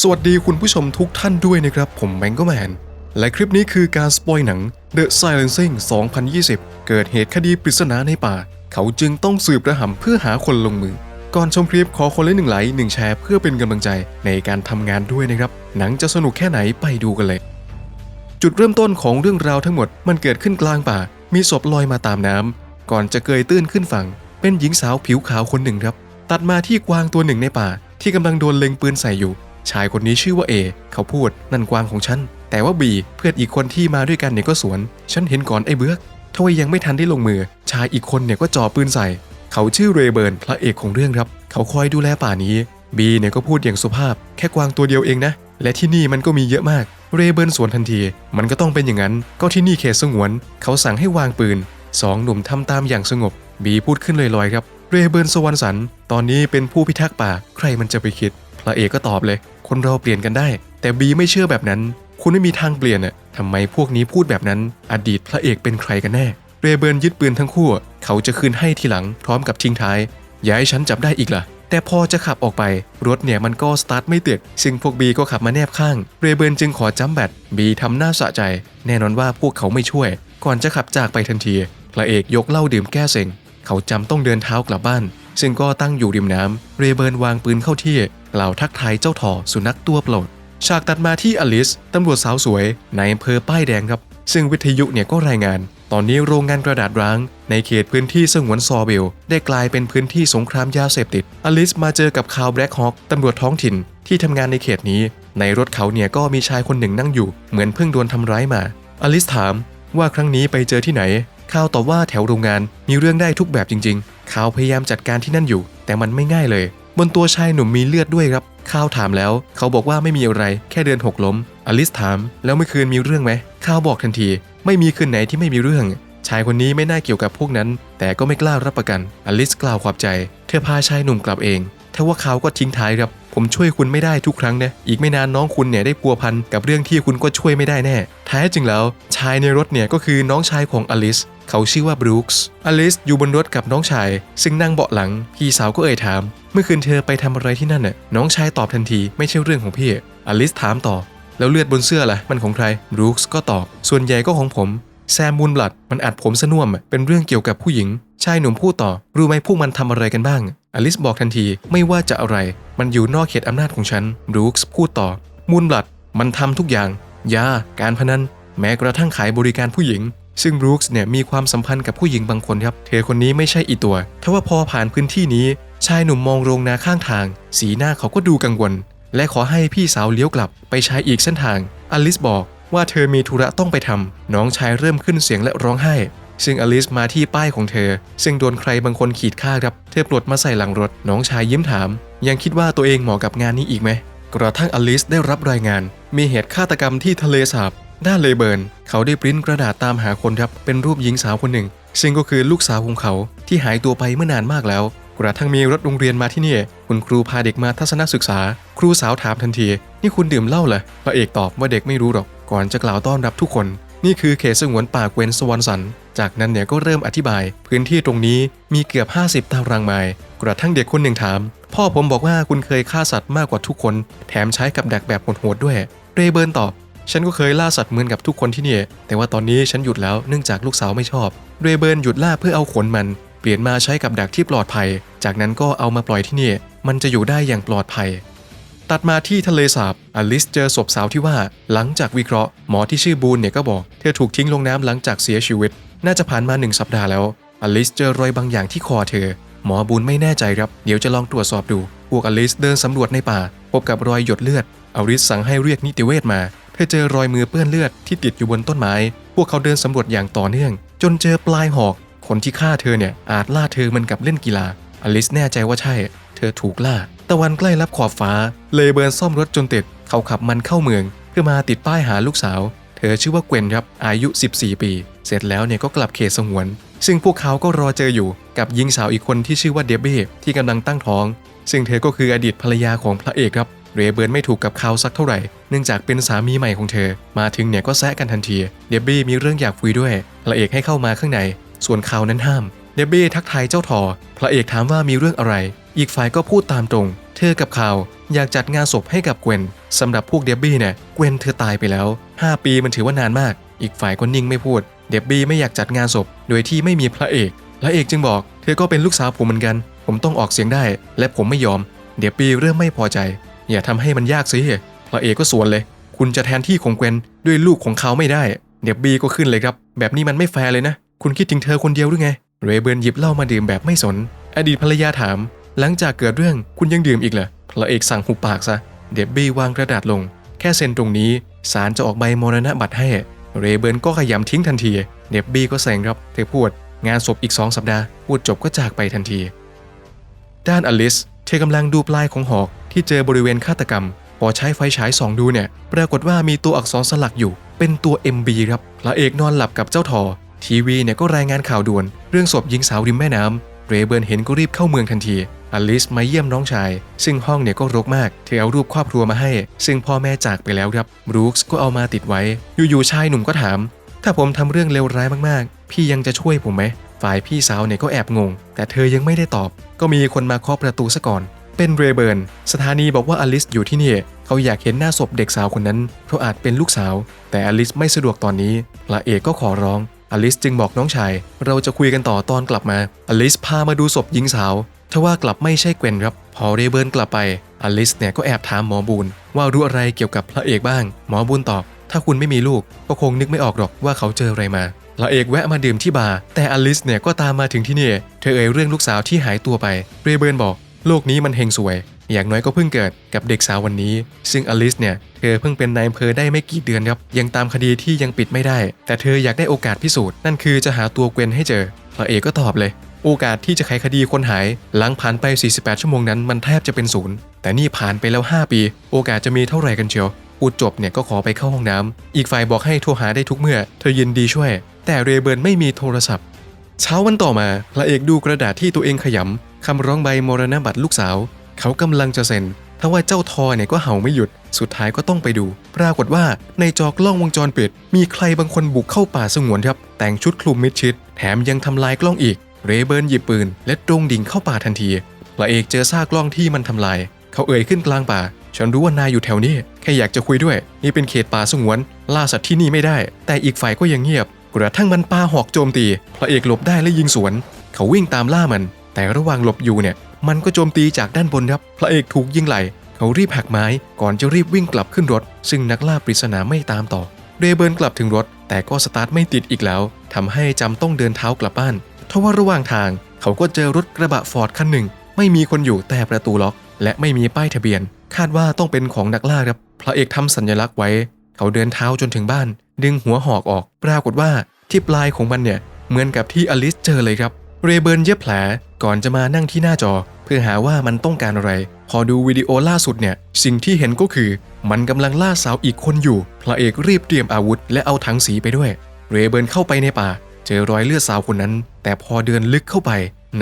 สวัสดีคุณผู้ชมทุกท่านด้วยนะครับ ผมแมงก็แมน และคลิปนี้คือการสปอยหนัง The Silencing 2020 เกิดเหตุคดีปริศนาในป่า เขาจึงต้องสืบระหำเพื่อหาคนลงมือ ก่อนชมคลิปขอคนละหนึ่งไลค์หนึ่งแชร์เพื่อเป็นกำลังใจในการทำงานด้วยนะครับ หนังจะสนุกแค่ไหนไปดูกันเลย จุดเริ่มต้นของเรื่องราวทั้งหมดมันเกิดขึ้นกลางป่า มีศพลอยมาตามน้ำก่อนจะเกยตื้นขึ้นฝั่ง เป็นหญิงสาวผิวขาวคนหนึ่งครับ ตัดมาที่กวางตัวหนึ่งในป่า ที่กำลังโดนเล็งปืนใส่อยู่ ชายคนนี้ชื่อว่าเอเขาพูดนั่นกวางของฉัน แต่ว่าบีเพื่อนอีกคนที่มาด้วยกันเนี่ยก็สวน ฉันเห็นก่อนไอ้เบือกทว่ายังไม่ทันได้ลงมือ ชายอีกคนเนี่ยก็จ่อปืนใส่ เขาชื่อเรเบิร์นพระเอกของเรื่องครับ เขาคอยดูแลป่านี้บีเนี่ยก็พูดอย่างสุภาพ แค่กวางตัวเดียวเองนะ และที่นี่มันก็มีเยอะมาก เรเบิร์นสวนทันที มันก็ต้องเป็นอย่างนั้น ก็ที่นี่เขตสงวน เขาสั่งให้วางปืนสองหนุ่มทำตามอย่างสงบ บีพูดขึ้นลอยๆครับ เรเบิร์นสวรรค์สัน ตอนนี้เป็นผู้พิทักษ์ป่า ใครมันจะไปคิด พระเอกก็ตอบเลย คนเราเปลี่ยนกันได้ แต่บีไม่เชื่อแบบนั้น คุณไม่มีทางเปลี่ยนน่ะทำไมพวกนี้พูดแบบนั้น อดีตพระเอกเป็นใครกันแน่ เรเบิร์นยึดปืนทั้งคู่ เขาจะคืนให้ทีหลังพร้อมกับทิ้งท้าย อย่าให้ฉันจับได้อีกล่ะ แต่พอจะขับออกไป รถเนี่ยมันก็สตาร์ทไม่ติด ซึ่งพวกบีก็ขับมาแนบข้าง เรเบิร์นจึงขอจัมแบตบีทำหน้าสะใจ แน่นอนว่าพวกเขาไม่ช่วย ก่อนจะขับจากไปทันที พระเอกยกเหล้าดื่มแก้เซ็ง เขาจำต้องเดินเท้ากลับบ้าน ซึ่งก็ตั้งอยู่ริมน้ำเรเบิร์นวางปืนเข้าที่กล่าวทักทายเจ้าถอสุนัขตัวโปรด ฉากตัดมาที่อลิสตำรวจสาวสวย ในอำเภอป้ายแดงครับ ซึ่งวิทยุเนี่ยก็รายงาน ตอนนี้โรงงานกระดาษร้าง ในเขตพื้นที่สงวนซอเบล ได้กลายเป็นพื้นที่สงครามยาเสพติด อลิสมาเจอกับคาวแบล็กฮอ k ตำรวจท้องถิ่นที่ทำงานในเขตนี้ ในรถเขาเนี่ยก็มีชายคนหนึ่งนั่งอยู่ เหมือนเพิ่งโดนทำร้ายมา อลิสถามว่าครั้งนี้ไปเจอที่ไหน ข่าวตอบว่าแถวโรงงานมีเรื่องได้ทุกแบบจริงๆข่าวพยายามจัดการที่นั่นอยู่ แต่มันไม่ง่ายเลย บนตัวชายหนุ่มมีเลือดด้วยครับข้าวถามแล้ว เขาบอกว่าไม่มีอะไร แค่เดินหกล้ม อลิสถาม แล้วเมื่อคืนมีเรื่องไหมข้าวบอกทันที ไม่มีคืนไหนที่ไม่มีเรื่อง ชายคนนี้ไม่น่าเกี่ยวกับพวกนั้น แต่ก็ไม่กล้ารับประกัน อลิสกล่าวขอบใจ เธอพาชายหนุ่มกลับเองทว่าเขาก็ทิ้งท้ายครับ ผมช่วยคุณไม่ได้ทุกครั้งนะอีกไม่นานน้องคุณเนี่ยได้พัวพันกับเรื่องที่คุณก็ช่วยไม่ได้แน่แท้จริงแล้วชายในรถเนี่ยก็คือน้องชายของอลิสเขาชื่อว่าบรูคส์อลิสอยู่บนรถกับน้องชาย ซึ่งนั่งเบาะหลัง พี่สาวก็เอ่ยถาม เมื่อคืนเธอไปทำอะไรที่นั่นน่ะน้องชายตอบทันทีไม่ใช่เรื่องของพี่อลิสถามต่อ แล้วเลือดบนเสื้อล่ะมันของใครบรูคส์ก็ตอบ ส่วนใหญ่ก็ของผมแซมมูนบลัดมันอัดผมสน่วมเป็นเรื่องเกี่ยวกับผู้หญิง ชายหนุ่มพูดต่อ รู้ไหมพวกมันทำอะไรกันบ้าง อลิสบอกทันทีไม่ว่าจะอะไร มันอยู่นอกเขตอำนาจของฉันบรูคส์พูดต่อ มูนบลัด มันทำทุกอย่าง ยา การพนัน แม้กระทั่งขายบริการผู้หญิง ซึ่งบรูคส์เนี่ยมีความสัมพันธ์กับผู้หญิงบางคนครับ เธอคนนี้ไม่ใช่อีตัว ทว่าพอผ่านพื้นที่นี้ ชายหนุ่มมองโรงนาข้างทาง สีหน้าเขาก็ดูกังวล และขอให้พี่สาวเลี้ยวกลับไปใช้อีกเส้นทาง อลิสบอกว่าเธอมีธุระต้องไปทำน้องชายเริ่มขึ้นเสียงและร้องไห้ ซึ่งอลิสมาที่ป้ายของเธอ ซึ่งโดนใครบางคนขีดค่าครับ เธอปลดมาใส่หลังรถ น้องชายยิ้มถาม ยังคิดว่าตัวเองเหมาะกับงานนี้อีกไหม กระทั่งอลิสได้รับรายงาน มีเหตุฆาตกรรมที่ทะเลสาบด้านเลเบิร์น เขาได้ปริ้นกระดาษตามหาคนครับ เป็นรูปหญิงสาวคนหนึ่ง ซึ่งก็คือลูกสาวของเขาที่หายตัวไปเมื่อนานมากแล้ว กระทั่งมีรถโรงเรียนมาที่นี่ คุณครูพาเด็กมาทัศนศึกษา ครูสาวถามทันที นี่คุณดื่มเหล้าเหรอพระเอกตอบว่าเด็กไม่รู้หรอก ก่อนจะกล่าวต้อนรับทุกคน นี่คือเขตสงวนป่าเกวนสวอนสัน จากนั้นเนี่ยก็เริ่มอธิบาย พื้นที่ตรงนี้มีเกือบ 50 ตารางไมล์กระทั่งเด็กคนหนึ่งถาม พ่อผมบอกว่าคุณเคยฆ่าสัตว์มากกว่าทุกคน แถมใช้กับดักแบบโหดๆด้วย เรเบิร์นตอบ ฉันก็เคยล่าสัตว์เหมือนกับทุกคนที่นี่ แต่ว่าตอนนี้ฉันหยุดแล้วเนื่องจากลูกสาวไม่ชอบ เรเบิร์นหยุดล่าเพื่อเอาขนมัน เปลี่ยนมาใช้กับดักที่ปลอดภัย จากนั้นก็เอามาปล่อยที่นี่ มันจะอยู่ได้อย่างปลอดภัย ตัดมาที่ทะเลสาบอลิสเจอศพสาวที่ว่า หลังจากวิเคราะห์หมอที่ชื่อบูนเนี่ยก็บอกเธอถูกทิ้งลงน้ำหลังจากเสียชีวิต น่าจะผ่านมาหนึ่งสัปดาห์แล้วอลิสเจอรอยบางอย่างที่คอเธอ หมอบูนไม่แน่ใจครับ เดี๋ยวจะลองตรวจสอบดู พวกอลิสเดินสำรวจในป่า พบกับรอยหยดเลือดอลิสสั่งให้เรียกนิติเวชมา เธอเจอรอยมือเปื้อนเลือดที่ติดอยู่บนต้นไม้ พวกเขาเดินสำรวจอย่างต่อเนื่อง จนเจอปลายหอก คนที่ฆ่าเธอเนี่ยอาจล่าเธอเหมันกับเล่นกีฬาอลิสแน่ใจว่าใช่ เธอถูกล่า ตะวันใกล้รับขอบฟ้า เลยเบิร์นซ่อมรถจนติด เขาขับมันเข้าเมือง เพื่อมาติดป้ายหาลูกสาว เธอชื่อว่าเกวนครับ อายุ 14 ปี เสร็จแล้วเนี่ยก็กลับเขตสงวน ซึ่งพวกเขาก็รอเจออยู่กับหญิงสาวอีกคนที่ชื่อว่าเดบเบ้ที่กำลังตั้งท้อง ซึ่งเธอก็คืออดีตภรรยาของพระเอกครับเรเบิร์นไม่ถูกกับเขาสักเท่าไหร่ เนื่องจากเป็นสามีใหม่ของเธอ มาถึงเนี่ยก็แซะกันทันที เดบบี้มีเรื่องอยากคุยด้วย พระเอกให้เข้ามาข้างใน ส่วนเขานั้นห้าม เดบบี้ทักทายเจ้าทอ พระเอกถามว่ามีเรื่องอะไร อีกฝ่ายก็พูดตามตรง ธธอกับข่าวอยากจัดงานศพให้กับเกวนสำหรับพวกเดบบี้เนี่ยเกวนเธอตายไปแล้ว 5 ปีมันถือว่านานมาก อีกฝ่ายก็นิ่งไม่พูด เดบบี้ไม่อยากจัดงานศพ โดยที่ไม่มีพระเอกพระเอกจึงบอก เธอก็เป็นลูกสาวผมเหมือนกัน ผมต้องออกเสียงได้ และผมไม่ยอม เดบบี้เริ่มไม่พอใจ อย่าทำให้มันยากสิพระเอกก็สวนเลย คุณจะแทนที่ของเกวนด้วยลูกของเขาไม่ได้ เดบบี้ก็ขึ้นเลยครับ แบบนี้มันไม่แฟร์เลยนะ คุณคิดถึงเธอคนเดียวหรือไง เรเบิร์นหยิบเหล้ามาดื่มแบบไม่สน อดีตภรรยาถาม หลังจากเกิดเรื่องคุณยังดื่มอีกเหรอพระเอกสั่งหุบปากซะ เดบบี้วางกระดาษลง แค่เซ็นตรงนี้ศาลจะออกใบมรณบัตรให้ เรเบิร์นก็ขยำทิ้งทันที เดบบี้ก็แซงรับ เธอพูด งานศพอีกสองสัปดาห์ พูดจบก็จากไปทันที ด้านอลิส เธอกำลังดูปลายของหอกที่เจอบริเวณฆาตกรรม พอใช้ไฟฉายส่องดูเนี่ย ปรากฏว่ามีตัวอักษรสลักอยู่ เป็นตัว MB ครับ พระเอกนอนหลับกับเจ้าทอ ทีวีเนี่ยก็รายงานข่าวด่วน เรื่องศพหญิงสาวริมแม่น้ำ เรเบิร์นเห็นก็รีบเข้าเมืองทันที อลิสมาเยี่ยมน้องชาย ซึ่งห้องเนี่ยก็รกมาก เธอเอารูปครอบครัวมาให้ ซึ่งพ่อแม่จากไปแล้วครับบรูคส์ก็เอามาติดไว้ อยู่ๆชายหนุ่มก็ถาม ถ้าผมทำเรื่องเลวร้ายมากๆ พี่ยังจะช่วยผมไหม ฝ่ายพี่สาวเนี่ยก็แอบงง แต่เธอยังไม่ได้ตอบ ก็มีคนมาเคาะประตูซะก่อน เป็นเรเบิร์น สถานีบอกว่าอลิสอยู่ที่นี่ เขาอยากเห็นหน้าศพเด็กสาวคนนั้น เพราะอาจเป็นลูกสาว แต่อลิสไม่สะดวกตอนนี้ พระเอกก็ขอร้อง อลิสจึงบอกน้องชาย เราจะคุยกันต่อตอนกลับมา อลิสพามาดูศพหญิงสาวทว่ากลับไม่ใช่เกวนครับ พอเรเบิร์นกลับไป อลิสเนี่ยก็แอบถามหมอบูนว่ารู้อะไรเกี่ยวกับพระเอกบ้าง หมอบูนตอบ ถ้าคุณไม่มีลูก ก็คงนึกไม่ออกหรอกว่าเขาเจออะไรมาพระเอกแวะมาดื่มที่บาร์แต่อลิสเนี่ยก็ตามมาถึงที่นี่ เธอเอ่ยเรื่องลูกสาวที่หายตัวไป เรเบิร์นบอก โลกนี้มันเฮงสวย อย่างน้อยก็เพิ่งเกิดกับเด็กสาววันนี้ ซึ่งอลิสเนี่ย เธอเพิ่งเป็นนายอำเภอได้ไม่กี่เดือนครับ ยังตามคดีที่ยังปิดไม่ได้ แต่เธออยากได้โอกาสพิสูจน์ นั่นคือจะหาตัวเกวนให้เจอพระเอกก็ตอบเลย โอกาสที่จะไขคดีคนหาย หลังผ่านไป 48 ชั่วโมงนั้นมันแทบจะเป็นศูนย์ แต่นี่ผ่านไปแล้ว 5 ปี โอกาสจะมีเท่าไหร่กันเชียวพูดจบเนี่ยก็ขอไปเข้าห้องน้ำอีกฝ่ายบอกให้โทรหาได้ทุกเมื่อ เธอยินดีช่วย แต่เรเบิร์นไม่มีโทรศัพท์ เช้าวันต่อมา พระเอกดูกระดาษที่ตัวเองขยำคำร้องใบมรณบัตรลูกสาว เขากำลังจะเซ็นทว่าเจ้าทอเนี่ยก็เห่าไม่หยุด สุดท้ายก็ต้องไปดู ปรากฏว่าในจอกล้องวงจรปิด มีใครบางคนบุกเข้าป่าสงวนครับ แต่งชุดคลุมมิดชิด แถมยังทำลายกล้องอีก เรเบิร์นหยิบปืน และตรงดิ่งเข้าป่าทันทีพระเอกเจอซากกล้องที่มันทำลาย เขาเอ่ยขึ้นกลางป่า ฉันรู้ว่านายอยู่แถวนี้ แค่อยากจะคุยด้วย นี่เป็นเขตป่าสงวน ล่าสัตว์ที่นี่ไม่ได้ แต่อีกฝ่ายก็ยังเงียบ กระทั่งมันปาหอกโจมตี พระเอกหลบได้และยิงสวน เขาวิ่งตามล่ามัน แต่ระหว่างหลบอยู่เนี่ย มันก็โจมตีจากด้านบนครับ พระเอกถูกยิงไหล เขารีบหักไม้ก่อนจะรีบวิ่งกลับขึ้นรถ ซึ่งนักล่าปริศนาไม่ตามต่อ เรเบิร์นกลับถึงรถ แต่ก็สตาร์ทไม่ติดอีกแล้วทำให้จำต้องเดินเท้ากลับบ้านทว่าระหว่างทาง เขาก็เจอรถกระบะฟอร์ดคันหนึ่ง ไม่มีคนอยู่แต่ประตูล็อก และไม่มีป้ายทะเบียน คาดว่าต้องเป็นของนักล่าครับ พระเอกทำสัญลักษณ์ไว้ เขาเดินเท้าจนถึงบ้าน ดึงหัวหอกออก ปรากฏว่าที่ปลายของมันเนี่ยเหมือนกับที่อลิสเจอเลยครับ เรเบิร์นเย็บแผล ก่อนจะมานั่งที่หน้าจอ เพื่อหาว่ามันต้องการอะไร พอดูวิดีโอล่าสุดเนี่ย สิ่งที่เห็นก็คือ มันกำลังล่าสาวอีกคนอยู่ พระเอกรีบเตรียมอาวุธ และเอาถังสีไปด้วย เรเบิร์นเข้าไปในป่า เจอรอยเลือดสาวคนนั้น แต่พอเดินลึกเข้าไป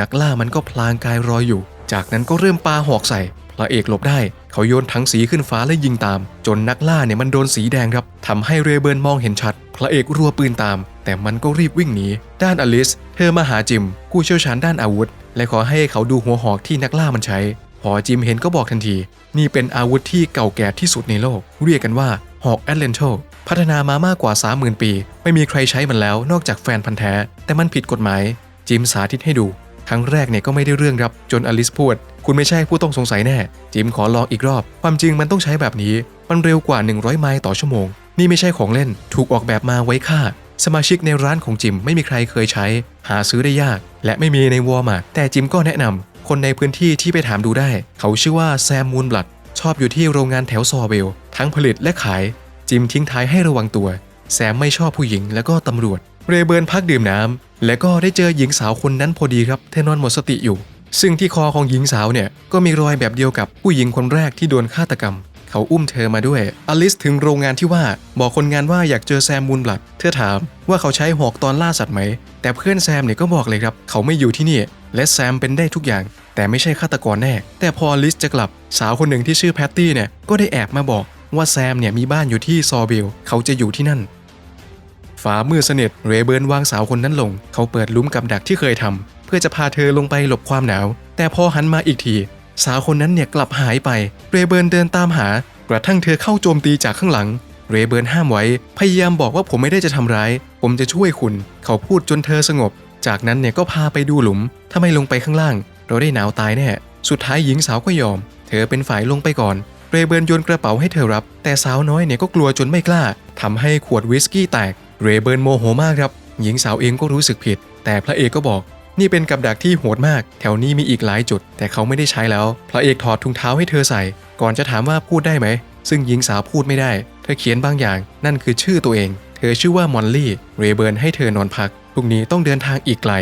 นักล่ามันก็พลางกายรอยอยู่ จากนั้นก็เริ่มปาหอกใส่ พระเอกหลบได้ เขาโยนถังสีขึ้นฟ้าและยิงตาม จนนักล่าเนี่ยมันโดนสีแดงครับทำให้เรเบิร์นมองเห็นชัด พระเอกรัวปืนตาม แต่มันก็รีบวิ่งหนี ด้านอลิส เธอมาหาจิม ผู้เชี่ยวชาญด้านอาวุธ และขอให้เขาดูหัวหอกที่นักล่ามันใช้ พอจิมเห็นก็บอกทันที นี่เป็นอาวุธที่เก่าแก่ที่สุดในโลก เรียกกันว่าหอกแอตแลนโตพัฒนามามากกว่า 30,000 ปี ไม่มีใครใช้มันแล้วนอกจากแฟนพันธ์แท้ แต่มันผิดกฎหมาย จิมสาธิตให้ดู ครั้งแรกเนี่ยก็ไม่ได้เรื่องครับ จนอลิสพูด คุณไม่ใช่ผู้ต้องสงสัยแน่ จิมขอลองอีกรอบ ความจริงมันต้องใช้แบบนี้ มันเร็วกว่า 100 ไมล์ต่อชั่วโมง นี่ไม่ใช่ของเล่น ถูกออกแบบมาไว้ฆ่า สมาชิกในร้านของจิมไม่มีใครเคยใช้ หาซื้อได้ยาก และไม่มีในวอลมาร์แต่จิมก็แนะนำคนในพื้นที่ที่ไปถามดูได้ เขาชื่อว่าแซมมูนบลัดชอบอยู่ที่โรงงานแถวซอเบล ทั้งผลิตและขาย จิมทิ้งท้ายให้ระวังตัว แซมไม่ชอบผู้หญิงและก็ตำรวจ เรเบิร์นพักดื่มน้ำ และก็ได้เจอหญิงสาวคนนั้นพอดีครับเธอนอนหมดสติอยู่ ซึ่งที่คอของหญิงสาวเนี่ยก็มีรอยแบบเดียวกับผู้หญิงคนแรกที่โดนฆาตกรรม เขาอุ้มเธอมาด้วย อลิสถึงโรงงานที่ว่าบอกคนงานว่าอยากเจอแซมมูนบลัด เธอถามว่าเขาใช้หอกตอนล่าสัตว์ไหม แต่เพื่อนแซมเนี่ยก็บอกเลยครับ เขาไม่อยู่ที่นี่ และแซมเป็นได้ทุกอย่าง แต่ไม่ใช่ฆาตกรแน่ แต่พออลิสจะกลับ สาวคนหนึ่งที่ชื่อแพตตี้เนี่ยก็ได้แอบมาบอกว่าแซมเนี่ยมีบ้านอยู่ที่ซอเบลเขาจะอยู่ที่นั่นฟ้ามืดสนิทเรเบิร์นวางสาวคนนั้นลง เขาเปิดลุมกับดักที่เคยทำเพื่อจะพาเธอลงไปหลบความหนาว แต่พอหันมาอีกที สาวคนนั้นเนี่ยกลับหายไป เรเบิร์นเดินตามหา กระทั่งเธอเข้าโจมตีจากข้างหลัง เรเบิร์นห้ามไว้ พยายามบอกว่าผมไม่ได้จะทำร้าย ผมจะช่วยคุณ เขาพูดจนเธอสงบ จากนั้นเนี่ยก็พาไปดูหลุม ถ้าไม่ลงไปข้างล่าง เราได้หนาวตายแน่ สุดท้ายหญิงสาวก็ยอม เธอเป็นฝ่ายลงไปก่อน เรเบิร์นโยนกระเป๋าให้เธอรับ แต่สาวน้อยเนี่ยก็กลัวจนไม่กล้าทำให้ขวดวิสกี้แตก เรเบิร์นโมโหมากครับ หญิงสาวเองก็รู้สึกผิด แต่พระเอกก็บอก นี่เป็นกับดักที่โหดมาก แถวนี้มีอีกหลายจุด แต่เขาไม่ได้ใช้แล้ว พระเอกถอดถุงเท้าให้เธอใส่ ก่อนจะถามว่าพูดได้ไหม ซึ่งหญิงสาวพูดไม่ได้ เธอเขียนบางอย่าง นั่นคือชื่อตัวเอง เธอชื่อว่ามอลลี่ เรเบิร์นให้เธอนอนพัก พรุ่งนี้ต้องเดินทางอีกไกล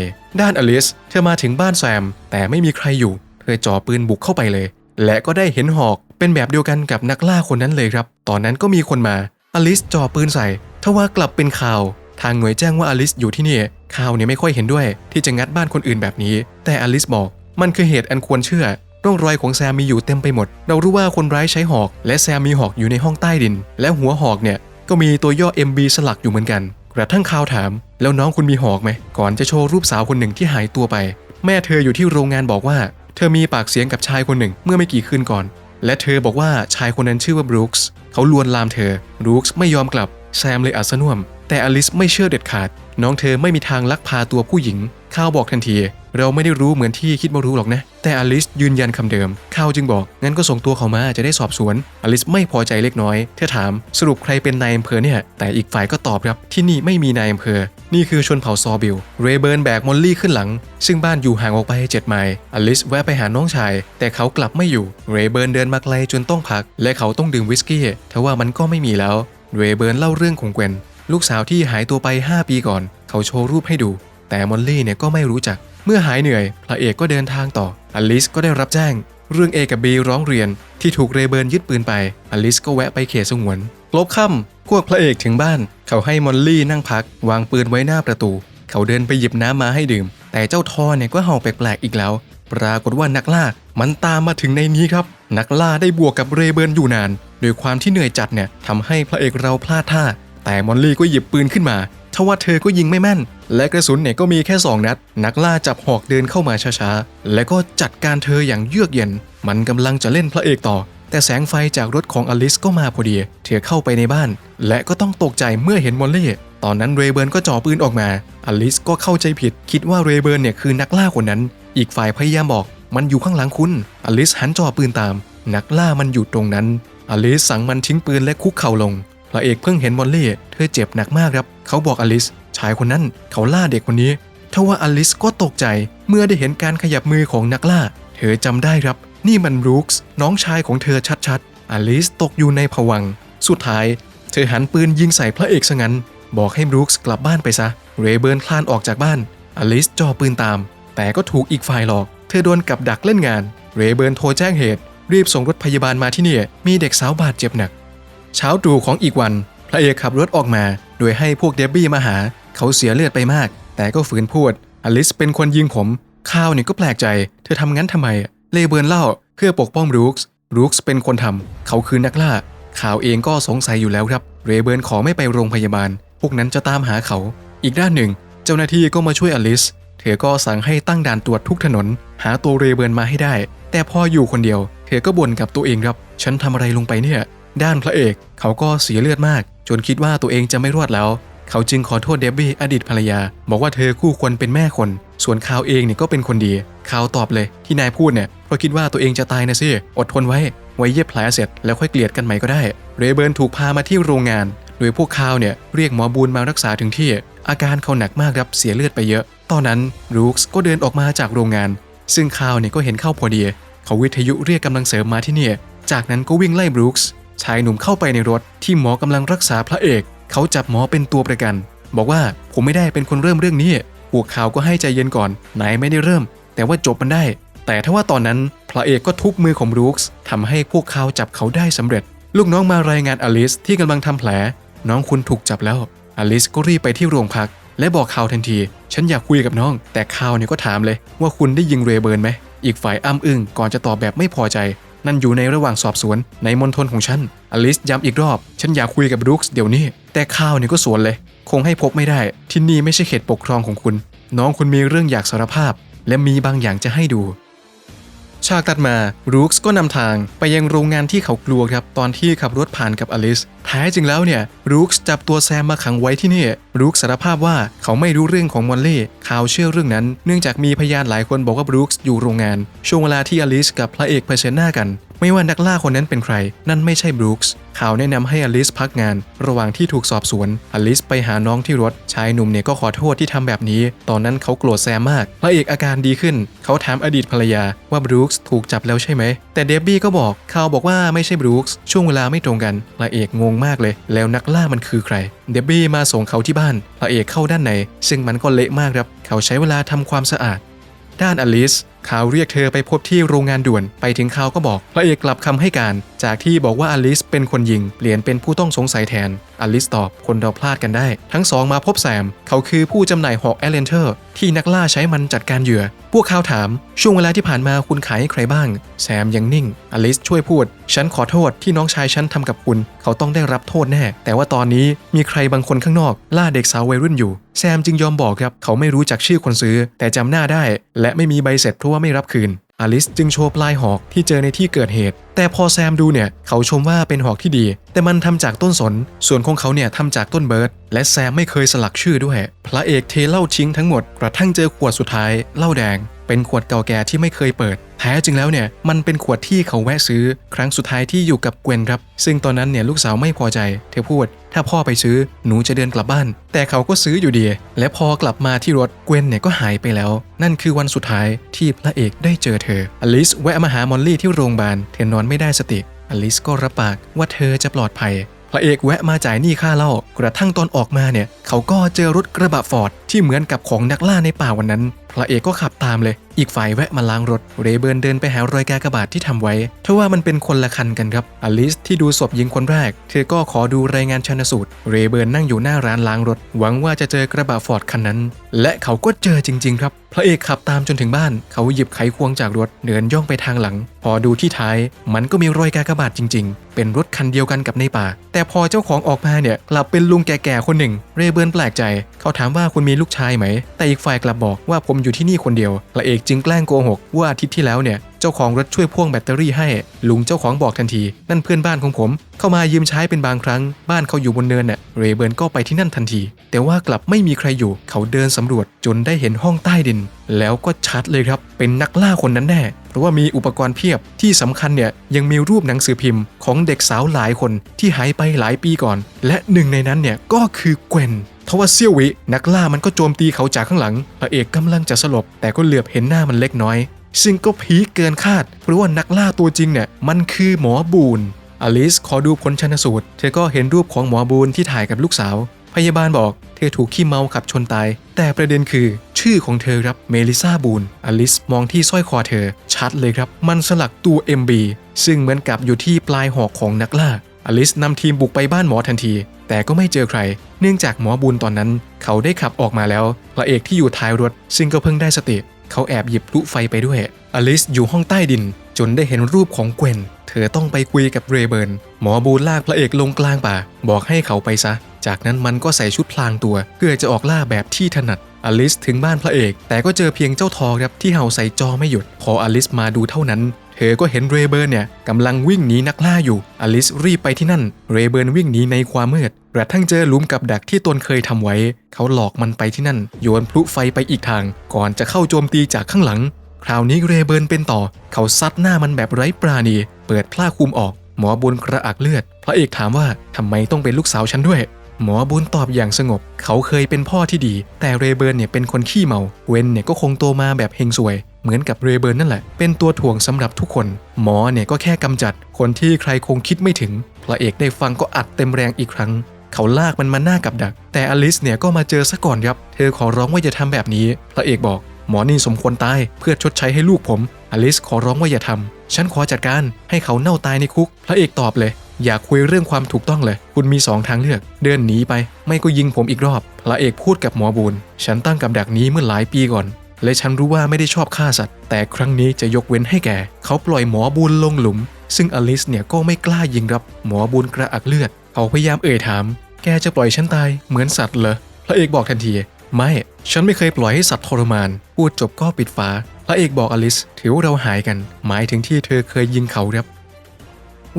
ด้านอลิส เธอมาถึงบ้านแซม แต่ไม่มีใครอยู่ เธอจ่อปืนบุกเข้าไปเลย และก็ได้เห็นหอก เป็นแบบเดียวกันกับนักล่าคนนั้นเลยครับ ตอนนั้นก็มีคนมา อลิสจ่อปืนใส่ ทว่ากลับเป็นข่าว ทางหน่วยแจ้งว่าอลิสอยู่ที่นี่ข่าวเนี่ยไม่ค่อยเห็นด้วย ที่จะงัดบ้านคนอื่นแบบนี้ แต่อลิสบอก มันคือเหตุอันควรเชื่อ ร่องรอยของแซมมีอยู่เต็มไปหมด เรารู้ว่าคนร้ายใช้หอก และแซมมีหอกอยู่ในห้องใต้ดิน และหัวหอกเนี่ยก็มีตัวย่อ MB สลักอยู่เหมือนกัน กระทั่งข่าวถาม แล้วน้องคุณมีหอกไหม ก่อนจะโชว์รูปสาวคนหนึ่งที่หายตัวไป แม่เธออยู่ที่โรงงานบอกว่า เธอมีปากเสียงกับชายคนหนึ่งเมื่อไม่กี่คืนก่อน และเธอบอกว่าชายคนนั้นชื่อว่าบรูคส์เขาลวนลามเธอบรูคส์ไม่ยอมกลับแซมเลยอัศน่วม แต่อลิสไม่เชื่อเด็ดขาด น้องเธอไม่มีทางลักพาตัวผู้หญิงข้าวบอกทันที เราไม่ได้รู้เหมือนที่คิดว่ารู้หรอกนะ แต่อลิสยืนยันคำเดิม ข้าวจึงบอก งั้นก็ส่งตัวเขามาจะได้สอบสวน อลิสไม่พอใจเล็กน้อย เธอถามสรุปใครเป็นนายอำเภอเนี่ย แต่อีกฝ่ายก็ตอบครับ ที่นี่ไม่มีนายอำเภอ นี่คือชนเผ่าซอบิล เรเบิร์นแบกมอลลี่ขึ้นหลัง ซึ่งบ้านอยู่ห่างออกไป7ไมล์ อลิสแวะไปหาน้องชาย แต่เขากลับไม่อยู่ เรเบิร์นเดินมาไกลจนต้องพัก และเขาต้องดื่มวิสกี้ทว่ามันก็ไม่มีแล้ว เรเบิร์นเล่าเรื่องของเกวน ลูกสาวที่หายตัวไป 5 ปีก่อน เขาโชว์รูปให้ดู แต่มอลลี่เนี่ยก็ไม่รู้จัก เมื่อหายเหนื่อย พระเอกก็เดินทางต่อ อลิสก็ได้รับแจ้ง เรื่อง A กับ B ร้องเรียน ที่ถูกเรเบิร์นยึดปืนไป อลิสก็แวะไปเขตสงวนลบค่ำพวกพระเอกถึงบ้าน เขาให้มอลลี่นั่งพัก วางปืนไว้หน้าประตู เขาเดินไปหยิบน้ำมาให้ดื่ม แต่เจ้าทอเนี่ยก็เห่าแปลกๆอีกแล้ว ปรากฏว่านักล่า มันตามมาถึงในนี้ครับ นักล่าได้บวกกับเรเบิร์นอยู่นาน โดยความที่เหนื่อยจัดเนี่ยทำให้พระเอกเราพลาดท่า แต่มอลลี่ก็หยิบปืนขึ้นมาทว่าเธอก็ยิงไม่แม่น และกระสุนเนี่ยก็มีแค่ 2 นัด นักล่าจับหอกเดินเข้ามาช้าๆ และก็จัดการเธออย่างเยือกเย็น มันกำลังจะเล่นพระเอกต่อ แต่แสงไฟจากรถของอลิสก็มาพอดี เธอเข้าไปในบ้าน และก็ต้องตกใจเมื่อเห็นมอลลี่ตอนนั้นเรเบิร์นก็จ่อปืนออกมา อลิสก็เข้าใจผิด คิดว่าเรเบิร์นเนี่ยคือนักล่าคนนั้น อีกฝ่ายพยายามบอก มันอยู่ข้างหลังคุณ อลิสหันจ่อปืนตาม นักล่ามันอยู่ตรงนั้น อลิสสั่งมันทิ้งปืนและคุกเข่าลง พระเอกเพิ่งเห็นมอลลี่ เธอเจ็บหนักมากครับ เขาบอกอลิส ชายคนนั้นเขาล่าเด็กคนนี้ทว่าอลิสก็ตกใจเมื่อได้เห็นการขยับมือของนักล่า เธอจำได้ครับ นี่มันบรูคส์น้องชายของเธอชัดๆ อลิสตกอยู่ในผวัง สุดท้าย เธอหันปืนยิงใส่พระเอกซะงั้น บอกให้บรูคส์กลับบ้านไปซะ เรเบิร์นคลานออกจากบ้าน อลิสจ่อปืนตาม แต่ก็ถูกอีกฝ่ายหลอก เธอโดนกับดักเล่นงาน เรเบิร์นโทรแจ้งเหตุ รีบส่งรถพยาบาลมาที่นี่ มีเด็กสาวบาดเจ็บหนัก เช้าตรู่ของอีกวัน พระเอกขับรถออกมา โดยให้พวกเดบบี้มาหา เขาเสียเลือดไปมาก แต่ก็ฝืนพูด อลิสเป็นคนยิงผมข้าวเนี่ยก็แปลกใจ เธอทำงั้นทำไม เลเบิร์นเล่าเพื่อปกป้องรูคส์รูคส์เป็นคนทำ เขาคือนักล่า ข่าวเองก็สงสัยอยู่แล้วครับ เรเบิร์นขอไม่ไปโรงพยาบาล พวกนั้นจะตามหาเขา อีกด้านหนึ่ง เจ้าหน้าที่ก็มาช่วยอลิส เธอก็สั่งให้ตั้งด่านตรวจทุกถนน หาตัวเรเบิร์นมาให้ได้ แต่พออยู่คนเดียว เธอก็บ่นกับตัวเองครับ ฉันทำอะไรลงไปเนี่ย ด้านพระเอก เขาก็เสียเลือดมาก จนคิดว่าตัวเองจะไม่รอดแล้ว เขาจึงขอโทษเดบบี้อดีตภรรยา บอกว่าเธอคู่ควรเป็นแม่คน ส่วนข่าวเองเนี่ยก็เป็นคนดีข่าวตอบเลย ที่นายพูดเนี่ยเพราะคิดว่าตัวเองจะตายนะสิอดทนไว้ ไว้เย็บแผลเสร็จแล้วค่อยเกลียดกันใหม่ก็ได้ เรเบิร์นถูกพามาที่โรงงาน โดยพวกข่าวเนี่ยเรียกหมอบูนมารักษาถึงที่ อาการเขาหนักมากครับเสียเลือดไปเยอะ ตอนนั้นรูคส์ก็เดินออกมาจากโรงงาน ซึ่งข่าวเนี่ยก็เห็นเข้าพอดี เขาวิทยุเรียกกำลังเสริมมาที่นี่ จากนั้นก็วิ่งไล่บรูคส์ ชายหนุ่มเข้าไปในรถที่หมอกำลังรักษาพระเอก เขาจับหมอเป็นตัวประกัน บอกว่าผมไม่ได้เป็นคนเริ่มเรื่องนี้พวกข่าวก็ให้ใจเย็นก่อนนายไม่ได้เริ่ม แต่ว่าจบมันได้ แต่ถ้าว่าตอนนั้นพระเอกก็ทุบมือของบรูคส์ทำให้พวกข่าวจับเขาได้สำเร็จ ลูกน้องมารายงานอลิสที่กำลังทำแผล น้องคุณถูกจับแล้วอลิสก็รีบไปที่โรงพัก และบอกข่าวทันที ฉันอยากคุยกับน้อง แต่ข่าวเนี่ยก็ถามเลยว่าคุณได้ยิงเรเบิร์นไหมอีกฝ่ายอ้ำอึ้งก่อนจะตอบแบบไม่พอใจ นั่นอยู่ในระหว่างสอบสวนในมณฑลของฉัน อลิสย้ำอีกรอบ ฉันอยากคุยกับบรูคส์เดี๋ยวนี้ แต่ข้าวเนี่ยก็สวนเลย คงให้พบไม่ได้ ที่นี่ไม่ใช่เขตปกครองของคุณ น้องคุณมีเรื่องอยากสารภาพ และมีบางอย่างจะให้ดู ฉากตัดมารูคส์ก็นำทางไปยังโรงงานที่เขากลัวครับตอนที่ขับรถผ่านกับอลิสแท้จริงแล้วเนี่ยรูคส์จับตัวแซมมาขังไว้ที่นี่รูคส์สารภาพว่าเขาไม่รู้เรื่องของมอลลี่ข่าวเชื่อเรื่องนั้น เนื่องจากมีพยานหลายคนบอกว่ารูคส์อยู่โรงงาน ช่วงเวลาที่อลิสกับพระเอกเผชิญหน้ากัน ไม่ว่านักล่าคนนั้นเป็นใคร นั่นไม่ใช่บรูคส์ข่าวแนะนำให้อลิสพักงาน ระหว่างที่ถูกสอบสวนอลิสไปหาน้องที่รถ ชายหนุ่มเนี่ยก็ขอโทษที่ทำแบบนี้ ตอนนั้นเขาโกรธแซมมากพระเอกอาการดีขึ้น เขาถามอดีตภรรยาว่าบรูคส์ถูกจับแล้วใช่ไหม แต่เดบบี้ก็บอกข่าวบอกว่าไม่ใช่บรูคส์ช่วงเวลาไม่ตรงกันพระเอกงงมากเลย แล้วนักล่ามันคือใคร เดบบี้มาส่งเขาที่บ้านพระเอกเข้าด้านในซึ่งมันก็เละมากครับ เขาใช้เวลาทำความสะอาด ด้านอลิสขาเรียกเธอไปพบที่โรงงานด่วน ไปถึงเขาก็บอกพระเอกกลับคำให้การ จากที่บอกว่าอลิสเป็นคนยิง เปลี่ยนเป็นผู้ต้องสงสัยแทน อลิสตอบคนเราพลาดกันได้ ทั้งสองมาพบแซม เขาคือผู้จำหน่ายหอกแอเลนเทอร์ที่นักล่าใช้มันจัดการเหยื่อ พวกเขาถาม ช่วงเวลาที่ผ่านมาคุณขายให้ใครบ้าง แซมยังนิ่ง อลิสช่วยพูด ฉันขอโทษที่น้องชายฉันทำกับคุณ เขาต้องได้รับโทษแน่ แต่ว่าตอนนี้มีใครบางคนข้างนอก ล่าเด็กสาววัยรุ่นอยู่ แซมจึงยอมบอกครับ เขาไม่รู้จักชื่อคนซื้อ แต่จำหน้าได้ และไม่มีใบเสร็จเพราะว่าไม่รับคืน อลิสจึงโชว์ปลายหอกที่เจอในที่เกิดเหตุ แต่พอแซมดูเนี่ยเขาชมว่าเป็นหอกที่ดี แต่มันทำจากต้นสน ส่วนของเขาเนี่ยทำจากต้นเบิร์ด และแซมไม่เคยสลักชื่อด้วย พระเอกเทเหล้าทิ้งทั้งหมด กระทั่งเจอขวดสุดท้ายเหล้าแดง เป็นขวดเก่าแก่ที่ไม่เคยเปิด แท้จริงแล้วเนี่ยมันเป็นขวดที่เขาแวะซื้อ ครั้งสุดท้ายที่อยู่กับเกวนครับ ซึ่งตอนนั้นเนี่ยลูกสาวไม่พอใจ เธอพูด ถ้าพ่อไปซื้อหนูจะเดินกลับบ้าน แต่เขาก็ซื้ออยู่ดี และพอกลับมาที่รถเกวนเนี่ยก็หายไปแล้ว นั่นคือวันสุดท้ายที่พระเอกได้เจอเธออลิสแวะมาหามอลลี่ที่โรงพยาบาลเธอนอนไม่ได้สติอลิสก็รับปากว่าเธอจะปลอดภัยพระเอกแวะมาจ่ายหนี้ค่าเหล้ากระทั่งตอนออกมาเนี่ย เขาก็เจอรถกระบะฟอร์ดที่เหมือนกับของนักล่าในป่าวันนั้น พระเอกก็ขับตามเลย อีกฝ่ายแวะมาล้างรถ เรเบิร์นเดินไปหารอยกากระบาทที่ทำไว้ทว่ามันเป็นคนละคันกันครับ อลิสที่ดูศพหญิงคนแรก เธอก็ขอดูรายงานชันสูตร เรเบิร์นนั่งอยู่หน้าร้านล้างรถ หวังว่าจะเจอกระบะฟอร์ดคันนั้น และเขาก็เจอจริง ๆ ครับ พระเอกขับตามจนถึงบ้าน เขาหยิบไขควงจากรถ เดินย่องไปทางหลัง พอดูที่ท้าย มันก็มีรอยกากระบาทจริง ๆ เป็นรถคันเดียวกันกับในป่า แต่พอเจ้าของออกมาเนี่ยกลับเป็นลุงแก่ๆคนหนึ่ง เรเบิร์นแปลกใจ เขาถามว่าคุณมีลูกชายไหม แต่อีกฝ่ายกลับบอกว่าผมอยู่อยู่ที่นี่คนเดียวพระเอกจึงแกล้งโกหกว่าอาทิตย์ที่แล้วเนี่ยเจ้าของรถช่วยพ่วงแบตเตอรี่ให้ ลุงเจ้าของบอกทันที นั่นเพื่อนบ้านของผม เข้ามายืมใช้เป็นบางครั้ง บ้านเขาอยู่บนเนินน่ะเรเบิร์นก็ไปที่นั่นทันที แต่ว่ากลับไม่มีใครอยู่ เขาเดินสำรวจจนได้เห็นห้องใต้ดิน แล้วก็ชัดเลยครับ เป็นนักล่าคนนั้นแน่ เพราะว่ามีอุปกรณ์เพียบที่สำคัญเนี่ยยังมีรูปหนังสือพิมพ์ของเด็กสาวหลายคนที่หายไปหลายปีก่อน และหนึ่งในนั้นเนี่ยก็คือเกวนทว่าเซี่ยววิ นักล่ามันก็โจมตีเขาจากข้างหลังพระเอกกำลังจะสลบ แต่ก็เหลือบเห็นหน้ามันเล็กน้อย ซึ่งก็พีเกินคาด เพราะว่านักล่าตัวจริงเนี่ยมันคือหมอบูนอลิสขอดูผลชันสูตร เธอก็เห็นรูปของหมอบูนที่ถ่ายกับลูกสาว พยาบาลบอกเธอถูกขี้เมาขับชนตาย แต่ประเด็นคือ ชื่อของเธอครับเมลิซาบูนอลิสมองที่สร้อยคอเธอ ชัดเลยครับ มันสลักตัว MB ซึ่งเหมือนกับอยู่ที่ปลายหอกของนักล่าอลิสนำทีมบุกไปบ้านหมอทันที แต่ก็ไม่เจอใคร เนื่องจากหมอบุญตอนนั้น เขาได้ขับออกมาแล้วพระเอกที่อยู่ท้ายรถ ซึ่งก็เพิ่งได้สติ เขาแอบหยิบพลุไฟไปด้วยอลิสอยู่ห้องใต้ดิน จนได้เห็นรูปของเกวนเธอต้องไปคุยกับเรเบิร์นหมอบูลลากพระเอกลงกลางป่า บอกให้เขาไปซะ จากนั้นมันก็ใส่ชุดพลางตัว เพื่อจะออกล่าแบบที่ถนัดอลิสถึงบ้านพระเอก แต่ก็เจอเพียงเจ้าทองครับที่เห่าใส่จอไม่หยุด พออลิสมาดูเท่านั้น เธอก็เห็นเรเบิร์นเนี่ยกำลังวิ่งหนีนักล่าอยู่ อลิสรีบไปที่นั่น เรเบิร์นวิ่งหนีในความมืดกระทั่งเจอหลุมกับดักที่ตนเคยทำไว้ เขาหลอกมันไปที่นั่น โยนพลุไฟไปอีกทาง ก่อนจะเข้าโจมตีจากข้างหลัง คราวนี้เรเบิร์นเป็นต่อ เขาซัดหน้ามันแบบไร้ปราณี เปิดผ้าคลุมออก หมอบุญกระอักเลือด พระเอกถามว่าทำไมต้องเป็นลูกสาวฉันด้วย หมอบุญตอบอย่างสงบ เขาเคยเป็นพ่อที่ดี แต่เรเบิร์นเนี่ยเป็นคนขี้เมา เวนเนี่ยก็คงโตมาแบบเฮงซวย เหมือนกับเรเบิร์นนั่นแหละ เป็นตัวถ่วงสำหรับทุกคน หมอเนี่ยก็แค่กำจัด คนที่ใครคงคิดไม่ถึง พระเอกได้ฟังก็อัดเต็มแรงอีกครั้ง เขาลากมันมาหน้ากับดัก แต่อลิสเนี่ยก็มาเจอซะก่อนครับ เธอขอร้องว่าอย่าทำแบบนี้ พระเอกบอก หมอนี่สมควรตายเพื่อชดใช้ให้ลูกผม อลิสขอร้องว่าอย่าทำฉันขอจัดการให้เขาเน่าตายในคุก พระเอกตอบเลย อยากคุยเรื่องความถูกต้องเลย คุณมีสองทางเลือก เดินหนีไป ไม่ก็ยิงผมอีกรอบ พระเอกพูดกับหมอบูนฉันตั้งกับดักนี้เมื่อหลายปีก่อน และฉันรู้ว่าไม่ได้ชอบฆ่าสัตว์ แต่ครั้งนี้จะยกเว้นให้แก เขาปล่อยหมอบูนลงหลุม ซึ่งอลิสเนี่ยก็ไม่กล้ายิงรับ หมอบูนกระอักเลือด เขาพยายามเอ่ยถาม แกจะปล่อยฉันตายเหมือนสัตว์เหรอ พระเอกบอกทันที ไม่ ฉันไม่เคยปล่อยให้สัตว์ทรมาน พูดจบก็ปิดฝา พระเอกบอกอลิส ถือว่าเราหายกัน หมายถึงที่เธอเคยยิงเขาครับ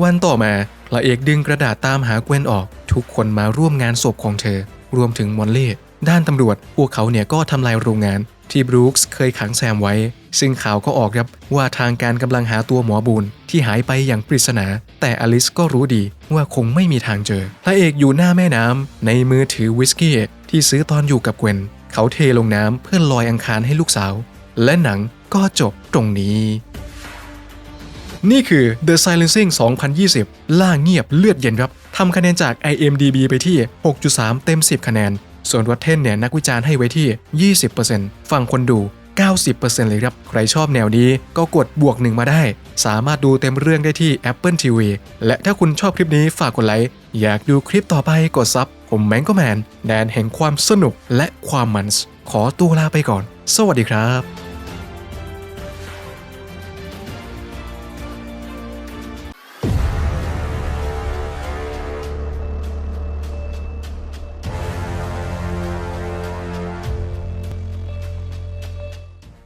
วันต่อมา พระเอกดึงกระดาษตามหาเกวนออก ทุกคนมาร่วมงานศพของเธอ รวมถึงมอนเล่ด้านตำรวจ พวกเขาเนี่ยก็ทำลายโรงงานที่บรูคส์เคยขังแซมไว้ ซึ่งข่าวก็ออกครับว่าทางการกำลังหาตัวหมอบูนที่หายไปอย่างปริศนา แต่อลิสก็รู้ดีว่าคงไม่มีทางเจอ พระเอกอยู่หน้าแม่น้ำในมือถือวิสกี้ที่ซื้อตอนอยู่กับเกวนเขาเทลงน้ำเพื่อลอยอังคารให้ลูกสาว และหนังก็จบตรงนี้ นี่คือ The Silencing 2020 ล่าเงียบเลือดเย็นครับทำคะแนนจาก IMDB ไปที่ 6.3 เต็ม 10 คะแนน ส่วน Rotten เนี่ยนักวิจารณ์ให้ไว้ที่ 20%ฝั่งคนดู 90%เลยครับ ใครชอบแนวนี้ก็กดบวกหนึ่งมาได้ สามารถดูเต็มเรื่องได้ที่ Apple TV และถ้าคุณชอบคลิปนี้ฝากกดไลค์ อยากดูคลิปต่อไปกดซับ ผมแมงก็แมน แดนแห่งความสนุกและความมันส์ขอตัวลาไปก่อน สวัสดีครับ